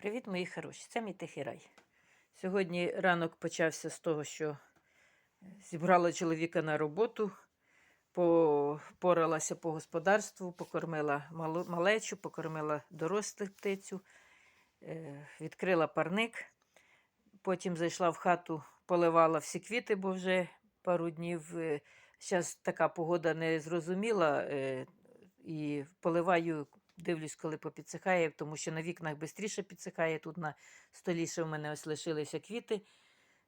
Привіт, мої хороші! Це мій тихий рай. Сьогодні ранок почався з того, що зібрала чоловіка на роботу, поралася по господарству, покормила малечу, покормила дорослих птицю, е, відкрила парник. Потім зайшла в хату, поливала всі квіти, бо вже пару днів. Зараз така погода незрозуміла. е, І поливаю, дивлюсь, коли попідсихає, тому що на вікнах швидше підсихає. Тут на столі ще в мене ось лишилися квіти,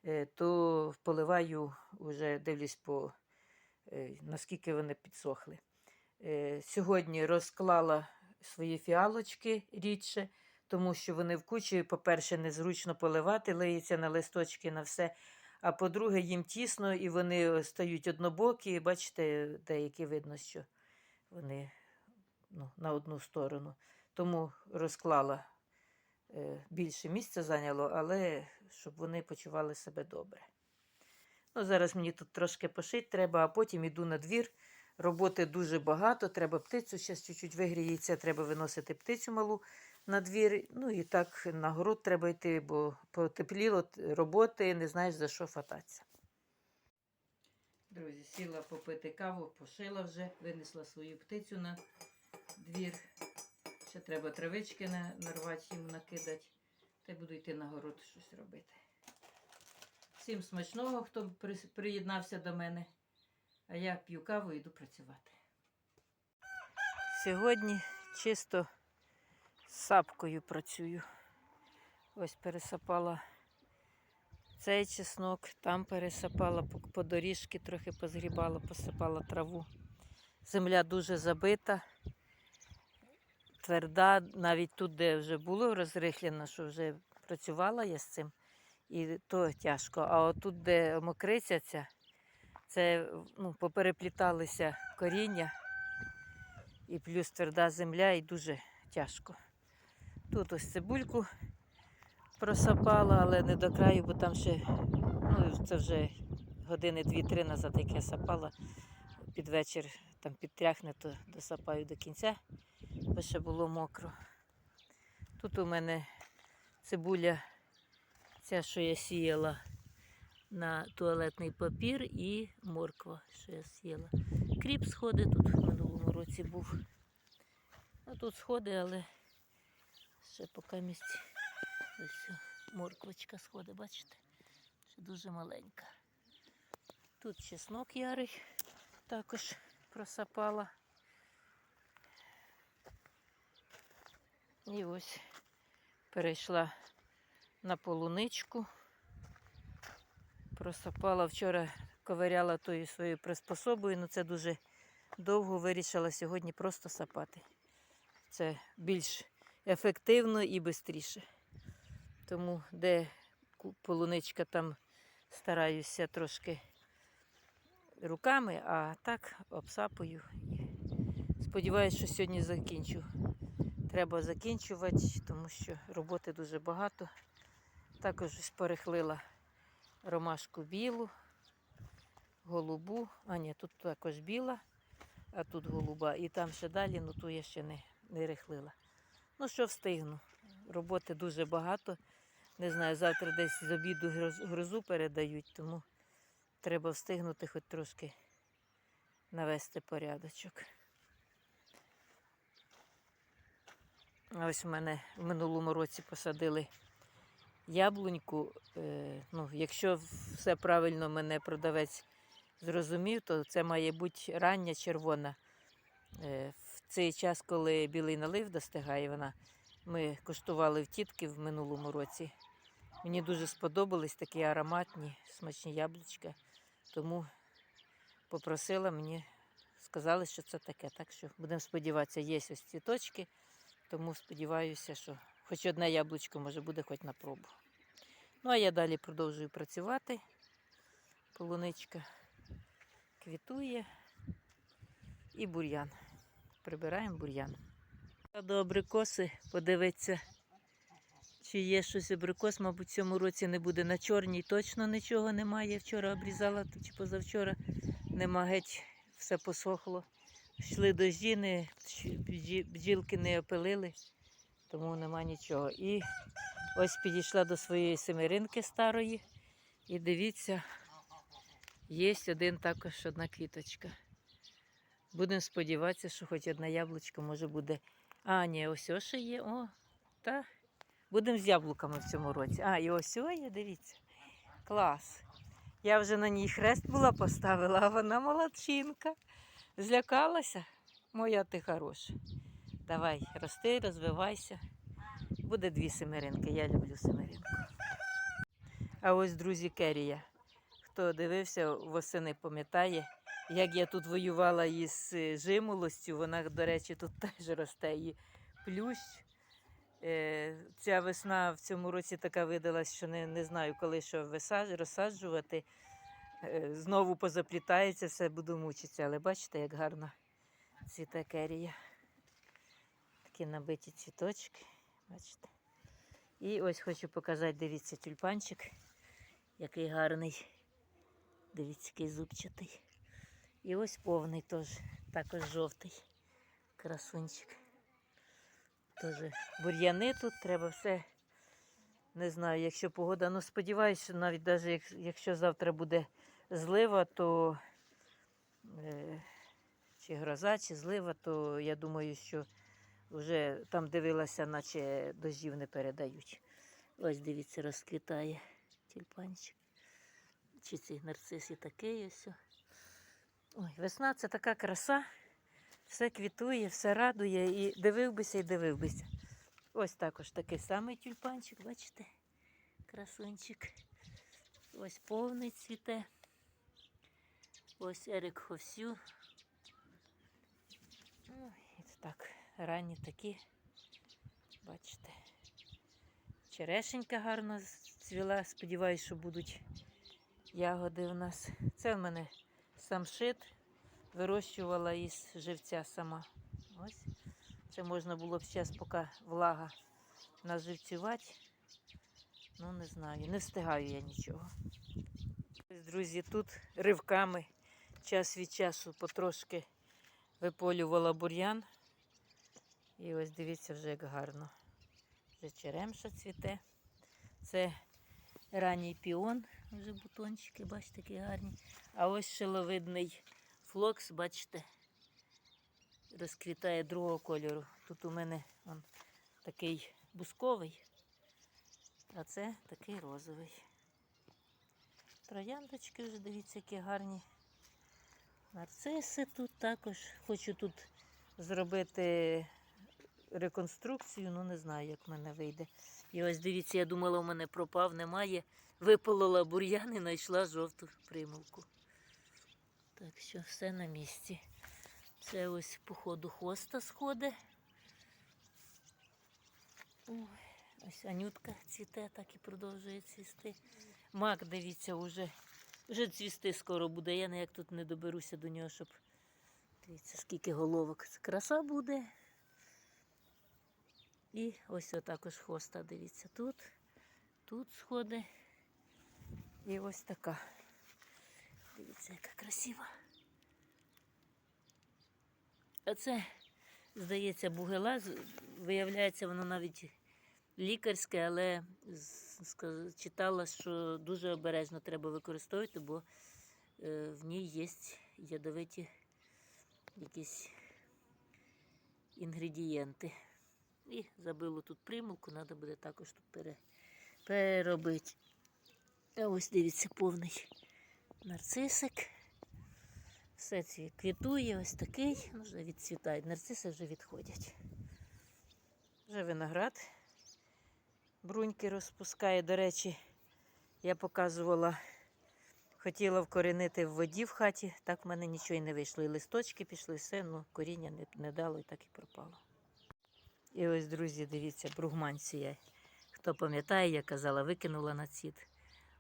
е, то поливаю, вже дивлюсь, по, е, наскільки вони підсохли. Е, Сьогодні розклала свої фіалочки рідше, тому що вони в кучі, по-перше, незручно поливати, лиється на листочки, на все. А по-друге, їм тісно і вони стають однобокі. Бачите, деякі видно, що вони ну, на одну сторону. Тому розклала е, більше місця зайняло, але щоб вони почували себе добре. Ну, зараз мені тут трошки пошити треба, а потім йду на двір. Роботи дуже багато, треба птицю, зараз чуть-чуть вигріється, треба виносити птицю малу на двір. Ну і так на город треба йти, бо потепліло роботи, не знаєш за що фататися. Друзі, сіла попити каву, пошила вже, винесла свою птицю на двір. Ще треба травички нарвати, їм накидати. Та й буду йти на город щось робити. Всім смачного, хто приєднався до мене. А я п'ю каву і йду працювати. Сьогодні чисто сапкою працюю. Ось пересапала цей чеснок, там пересапала по доріжки, трохи позгрібала, посипала траву. Земля дуже забита, тверда, навіть тут, де вже було розрихлено, що вже працювала я з цим, і то тяжко. А отут, де мокриця ця, це ну, поперепліталися коріння, і плюс тверда земля, і дуже тяжко. Тут ось цибульку просапала, але не до краю, бо там ще, ну, це вже години дві-три назад, як я сапала. Під вечір там підтряхне, то досапаю до кінця, бо ще було мокро. Тут у мене цибуля, ця, що я сіяла на туалетний папір і морква, що я сіяла. Кріп сходи тут в минулому році був. А тут сходи, але ще поки місць. Ось морквочка сходить, бачите? Ще дуже маленька. Тут чеснок ярий також просапала. І ось перейшла на полуничку. Просапала вчора, ковиряла тою своєю приспособою, але це дуже довго вирішила сьогодні просто сапати. Це більш ефективно і швидше. Тому де полуничка там стараюся трошки руками, а так обсапую. І сподіваюся, що сьогодні закінчу. Треба закінчувати, тому що роботи дуже багато. Також перехлила ромашку білу, голубу. А ні, тут також біла, а тут голуба. І там ще далі, ну ту я ще не, не рихлила. Ну що встигну. Роботи дуже багато. Не знаю, завтра десь з обіду грозу передають, тому треба встигнути хоч трошки навести порядочок. Ось в мене в минулому році посадили яблуньку. Е, ну, якщо все правильно мене продавець зрозумів, то це має бути рання червона. Е, в цей час, коли білий налив достигає, вона ми куштували в тітки в минулому році. Мені дуже сподобались такі ароматні, смачні яблучка. Тому попросила мені, сказали, що це таке. Так що будемо сподіватися, є ось цвіточки. Тому сподіваюся, що хоч одне яблучко може буде хоч на пробу. Ну, а я далі продовжую працювати. Полуничка квітує і бур'ян. Прибираємо бур'ян. До абрикоси подивитися, чи є щось абрикос, мабуть, в цьому році не буде. На чорній точно нічого немає. Вчора обрізала чи позавчора. Нема геть, все посохло. Йшли дожді, не, бджілки не опилили. тому нема нічого. І ось підійшла до своєї семеринки старої. І дивіться, є один також одна квіточка. Будемо сподіватися, що хоч одне яблучко може буде. А, ні, ось ще є. О, та. Будемо з яблуками в цьому році. А, і ось є, дивіться. Клас. Я вже на ній хрест була поставила, а вона молодчинка. Злякалася. Моя ти хороша. Давай, рости, розвивайся. Буде дві семеринки, я люблю семеринку. А ось, друзі, Керія. Хто дивився, восени пам'ятає, як я тут воювала із е, жимолостю. Вона, до речі, тут теж росте і плющ. Е, Ця весна в цьому році така видалась, що не, не знаю, коли що висаж, розсаджувати. Е, Знову позаплітається, все буду мучитися. Але бачите, як гарно цвіте керія. Такі набиті цвіточки. Бачите. І ось хочу показати, дивіться, тюльпанчик, який гарний. Дивіться, який зубчатий. І ось повний теж, також жовтий. Красунчик. Теж бур'яни тут, треба все. Не знаю, якщо погода, ну сподіваюся, навіть навіть якщо завтра буде злива, то е, чи гроза, чи злива, то я думаю, що вже там дивилася, наче дождів не передають. Ось дивіться, розквітає тюльпанчик. Чи ці нарциси такий ось. Ой, весна це така краса. Все квітує, все радує і дивив бися і дивив бися. Ось також такий самий тюльпанчик, бачите? Красунчик. Ось повний цвіте. Ось Ерик Ховсю. Ой, і так, ранні такі. Бачите. Черешенька гарно цвіла. Сподіваюсь, що будуть ягоди у нас. Це в мене самшит. Вирощувала із живця сама. Ось. Це можна було б зараз, поки влага наживцювати. Ну, не знаю, не встигаю я нічого. Друзі, тут ривками час від часу потрошки виполювала бур'ян. І ось дивіться вже як гарно. Вже черемша цвіте. Це ранній піон, вже бутончики, бачите, такі гарні. А ось шиловидний флокс, бачите, розквітає другого кольору. Тут у мене он, такий бусковий, а це такий розовий. Трояндочки вже дивіться, які гарні. Нарциси тут також. Хочу тут зробити реконструкцію, ну не знаю, як в мене вийде. І ось дивіться, я думала, у мене пропав, немає. Виполола бур'ян і знайшла жовту примулку. Так що все на місці. Це ось по ходу хвоста сходить. Ось Анютка цвіте, так і продовжує цвісти. Мак, дивіться, уже, вже цвісти скоро буде. Я ніяк тут не доберуся до нього, щоб. Дивіться, скільки головок. Це краса буде. І ось також хвоста, дивіться, тут, тут сходи. І ось така. Дивіться, яка красива. А це, здається, бугела. Виявляється, воно навіть лікарське, але читала, що дуже обережно треба використовувати, бо е, в ній є ядовиті якісь інгредієнти. І забило тут примулку, треба буде також тут пере, переробити. А ось дивіться, повний нарцисик. Все ці квітує, ось такий, ну, вже відцвітають. Нарциси вже відходять. Вже виноград. Бруньки розпускає. До речі, я показувала, хотіла вкорінити в воді в хаті, так в мене нічого й не вийшло. І листочки пішли, все, ну коріння не, не дало і так і пропало. І ось, друзі, дивіться, бругманція. Хто пам'ятає, я казала, викинула на цвіт.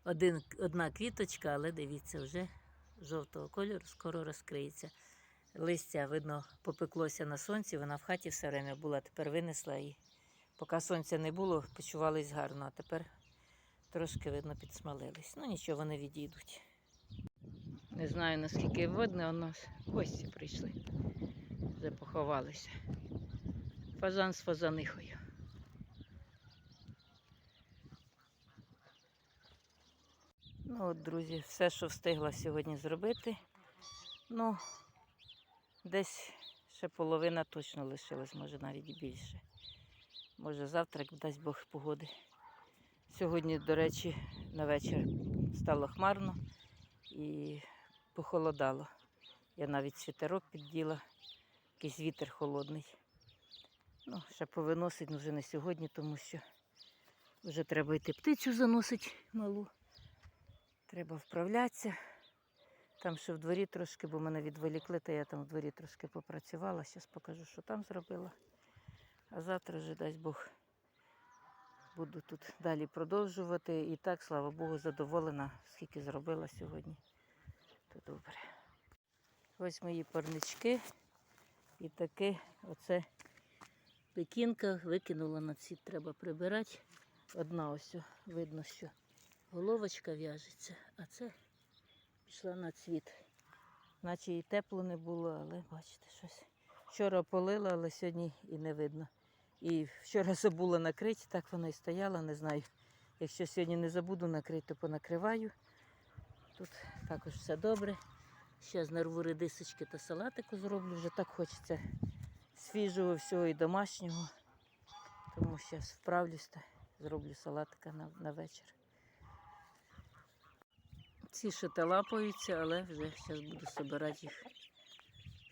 Один, одна квіточка, але дивіться, вже жовтого кольору скоро розкриється. Листя, видно, попеклося на сонці, вона в хаті все время була, тепер винесла і Поки сонця не було, почувались гарно, а тепер трошки, видно, підсмалились. Ну нічого, вони відійдуть. Не знаю наскільки видно, у нас гості прийшли, запоховалися. Фазан з фазанихою. Ну от, друзі, все, що встигла сьогодні зробити. Ну, десь ще половина точно лишилась, може навіть більше. Може завтра, як дасть Бог погоди. Сьогодні, до речі, на вечір стало хмарно і похолодало. Я навіть світерок підділа, якийсь вітер холодний. Ну, ще повиносить, ну вже не сьогодні, тому що вже треба йти птицю заносить малу. Треба вправлятися. Там ще в дворі трошки, бо мене відволікли, то я там в дворі трошки попрацювала. Зараз покажу, що там зробила. А завтра вже дасть Бог буду тут далі продовжувати. І так, слава Богу, задоволена, скільки зробила сьогодні. То добре. Ось мої парнички. І таке оце пекінка викинула на ці, треба прибирати. Одна ось видно, що головочка в'яжеться, а це пішла на цвіт. Наче і тепло не було, але бачите, щось. Вчора полила, але сьогодні і не видно. І вчора забула накрити, так вона і стояла, не знаю. Якщо сьогодні не забуду накрити, то понакриваю. Тут також все добре. Зараз нарву редисочки та салатику зроблю. Вже так хочеться свіжого всього і домашнього. Тому зараз вправлюсь та зроблю салатика на, на вечір. Ці ще лапаються, але вже зараз буду збирати їх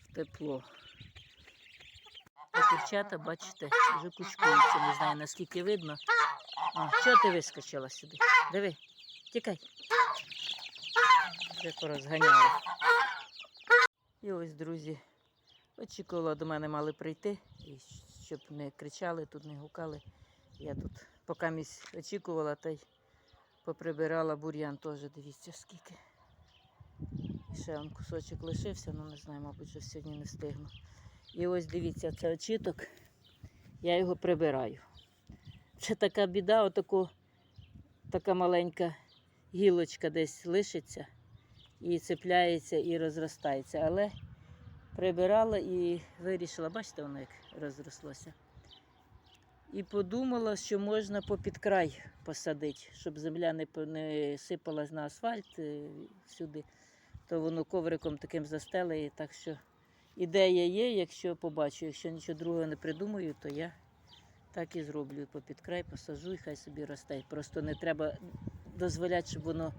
в тепло. А курчата, бачите, вже кучкуються, не знаю наскільки видно. А, чого ти вискочила сюди? Диви, тікай. Вже порозганяли. І ось, друзі, очікувала, до мене мали прийти, і щоб не кричали, тут не гукали. Я тут поки місь очікувала, та й поприбирала бур'ян теж, дивіться скільки. І ще он кусочок лишився, ну не знаю, мабуть, що сьогодні не встигну. І ось дивіться, це очіток, я його прибираю. Це така біда, отако, така маленька гілочка десь лишиться і цепляється і розростається. Але прибирала і вирішила, бачите, воно як розрослося. І подумала, що можна попід край посадити, щоб земля не, не сипалась на асфальт е, всюди, то воно ковриком таким застелеє. Так що ідея є, якщо побачу, якщо нічого другого не придумаю, то я так і зроблю. Попід край посажу і хай собі росте. Просто не треба дозволяти, щоб воно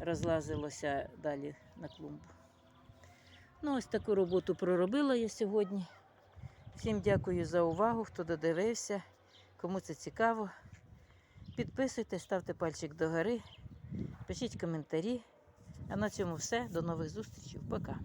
розлазилося далі на клумбу. Ну, ось таку роботу проробила я сьогодні. Всім дякую за увагу, хто додивився. Кому це цікаво. Підписуйтесь, ставте пальчик догори, пишіть коментарі. А на цьому все. До нових зустрічей. Пока.